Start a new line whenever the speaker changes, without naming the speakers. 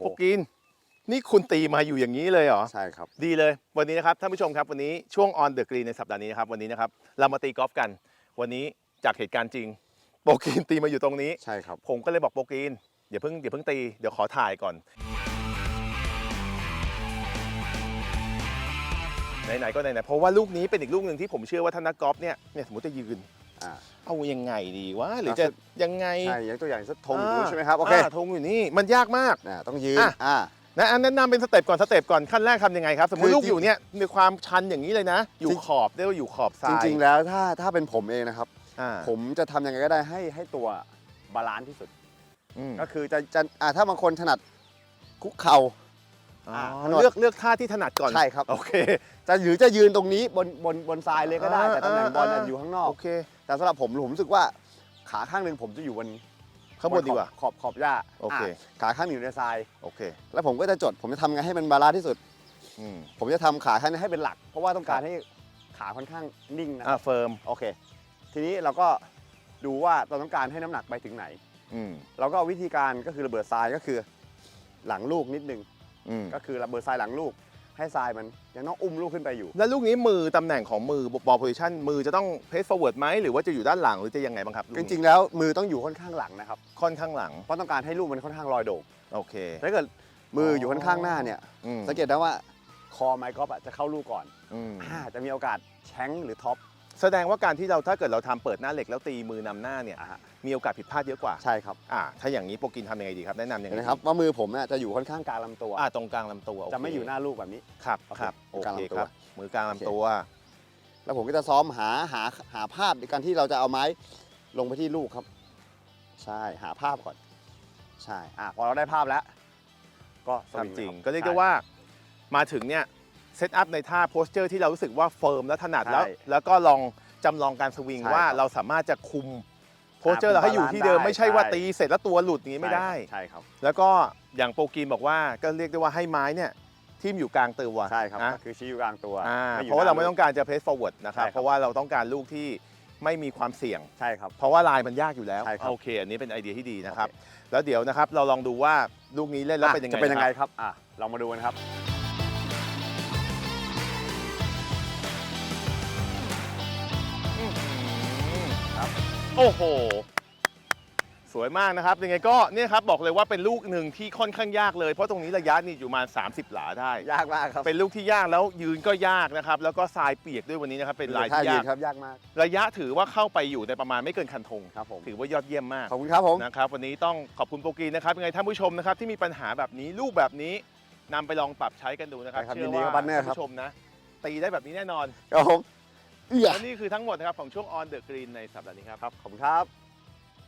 โปรกิน นี่คุณตีมาอยู่อย่างนี้เลยเหรอ
ใช่ครับ
ดีเลย วันนี้นะครับท่านผู้ชมครับวันนี้ช่วง on the green ในสัปดาห์นี้นะครับวันนี้นะครับเรามาตีกอล์ฟกัน วันนี้จากเหตุการณ์จริง โปรกินตีมาอยู่ตรงนี้
ใช่ครับ
ผมก็เลยบอกโปรกินอย่าเพิ่งอย่าเพิ่งตีเดี๋ยวขอถ่ายก่อนไหนๆก็ไหนๆเพราะว่าลูกนี้เป็นอีกลูกหนึ่งที่ผมเชื่อว่าท่านนักกอล์ฟเนี่ยเนี่ยสมมติจะยืน
อ่า
เอายังไงดีวะหรือจะยังไง
ใช่ยกตัวอย่างสักธง
อ่า
ดูใช่ไหมครับโอเคา
ธงอยู่นี่มันยากมาก
น่ะต้องยืน
อะ
อ่า
นะอันแนะนำเป็นสเต็ปก่อนสเต็ปก่อนขั้นแรกทำยังไงครับ สมมติ
คือ
ลูกอยู่เนี่ยมีความชันอย่างนี้เลยนะ อยู่
จริง
ขอบเรียกว่าอยู่ขอบทรา
จ
ย
ริงๆแล้วถ้าถ้าเป็นผมเองนะครับ
อ่า
ผมจะทำยังไงก็ได้ให้ให้ตัวบาลานซ์ที่สุด
อืม
ก็คือจะจะอ่าถ้าบางคนถนัดคุกเข่า
อ๋อ
อ่าถนัด
เลือกเลือกท่าที่ถนัดก่อน
ใช่ครับ
โอเค
จะหรือจะยืนตรงนี้บนบนบนทรายเลยก็ได้
อ่า
แต่ตำแหน่งบอลน่ะ
อ่า
อยู่ข้างนอก
โอเค
แต่สำหรับผมผมรู้สึกว่าขาข้างหนึ่งผมจะอยู่บน
ข้างบนดีกว่า
ขอบขอบขอบหญ้า
โอเคะ
ขาข้างหนึ่งอยู่ในทราย
โอเค
แล้วผมก็จะจด ผมจะทำไงให้มันบาลานซ์ที่สุด
อืม
ผมจะทำขาข้างนี้ให้เป็นหลัก เพราะว่าต้องการ
ครับ
ให้ขาค่อนข้างนิ่งนะ
อ่าเฟิร์ม
โอเค ทีนี้เราก็ดูว่าเราต้องการให้น้ำหนักไปถึงไหน
อืม
เราก็เอาวิธีการก็คือระเบิดทรายก็คือ หลังลูกนิดนึง
อืม
ก็คือระเบิดทรายหลังลูก ให้ทรายมันยังต้องอุ้มลูกขึ้นไปอยู่
แล้วลูกนี้มือตำแหน่งของมือบอลโพซิชันมือจะต้องเพสฟอร์เวิร์ดไหมหรือว่าจะอยู่ด้านหลังหรือจะยังไงบ้างครับ
จริง ๆ แล้วมือต้องอยู่ค่อนข้างหลังนะครับ
ๆค่อนข้างหลัง
เพราะต้องการให้ลูกมันค่อนข้างลอยโด่ง
โอเค
ถ้าเกิดมืออยู่ค่อนข้างหน้าเนี่ย
อืม
สังเกตได้ว่าคอไมค์กอล์ฟอะจะเข้าลูกก่อน
อืม
อ่าจะมีโอกาสแชงหรือท็อป
แสดงว่าการที่เราถ้าเกิดเราทำเปิดหน้าเหล็กแล้วตีมือนำหน้าเนี่ย
อะฮะ
มีโอกาสผิดพลาดเยอะกว่า
ใช่ครับ
อ่าถ้าอย่างนี้โปรกินทำยังไงดีครับแนะนำยัง
เห็
ไง
นไหม
ดี
ครับว่ามือผมเนี่ยจะอยู่ค่อนข้างกลางลำตัว
อ่าตรงกลางลำตัวโเค
จะไม่อยู่หน้าลูกแบบนี้
ครับ
โอเค
ครับโอ
มือกลาง
เค
ลำตัว
ครับมือกลางลำตัว
แล้วผมก็จะซ้อมหาหาหาภาพในการที่เราจะเอาไม้ลงไปที่ลูกครับ ใช่หาภาพก่อน ใช่อะพอเราได้ภาพแล้ว ก็สวิง
ทำจริง
ลยคบ
ก็เรียกได้ว่ามาถึงเนี่ย เซตอัพในท่าโพสเจอร์ที่เรารู้สึกว่าเฟิร์มและถนัดแล้ว
ใช่
แล้วก็ลองจำลองการสวิง
ใช่
ว่า
ครับ
เราสามารถจะคุมโพสเจอร์
อ่า
เราให้อยู่ที่เดิม
ได้
ไม่ใช่ว่า
ใช่
ตีเสร็จแล้วตัวหลุดอย่างนี้ไม่ได้
ใช่ครับ
แล้วก็อย่างโปรกีนบอกว่าก็เรียกได้ว่าให้ไม้เนี่ยทิ่มอยู่กลางตัว
ใช่ครับ
นะ
ก็คือชี้อยู่กลางตัว
อ่า
ไม่อยู่
เพราะว่าเราไม่
หน้
ต้องการจะเพสฟอร์เวิร์ดนะครับ
ใช่ครับ
เพราะว่าเราต้องการลูกที่ไม่มีความเสี่ยง
ใช่ครับ
เพราะว่าลายมันยากอยู่แล้ว
ใช่ครับ
โอเค อันนี้เป็นไอเดียที่ดีนะครับ
โอเค
แล้วเดี๋ยวนะครับเราลองดูว่าลูกนี้เล่นแล้วเป็นยังไง
จะเป็นยังไง
นะครับ
ครับอะลองมาดูกันครับ
โอ้โห สวยมากนะครับ ยังไงก็เนี่ยครับบอกเลยว่าเป็นลูกหนึ่งที่ค่อนข้างยากเลย เพราะตรงนี้ระยะนี่อยู่ประมาณ30 หลาได้
ยากมากครับ
เป็นลูกที่ยากแล้วยืนก็ยากนะครับ แล้วก็ทรายเปียกด้วยวันนี้นะครับเป็นลาย
ท่า
ที่
ยื
ยานก
ครับยากมาก
ระยะถือว่าเข้าไปอยู่ในประมาณไม่เกินคันธง
ครับผม
ถือว่ายอดเยี่ยมมาก
ขอบคุณครับผม
นะครับวันนี้ต้องขอบคุณโปรกีนนะครับยังไงท่านผู้ชมนะครับที่มีปัญหาแบบนี้ลูกแบบนี้นำไปลองปรับใช้กันดูนะครับ
ได้ครับ
เชื่อ
ยินดี
ว่า
ครับ partner
ท่านผู้ชมนะตีได้แบบนี้แน่นอน
ครับผม เอื้อ
และนี่คือทั้งหมดนะครับของช่วง On the Green ในสัปดาห์นี้ครับ
ครับ ขอบคุณครับ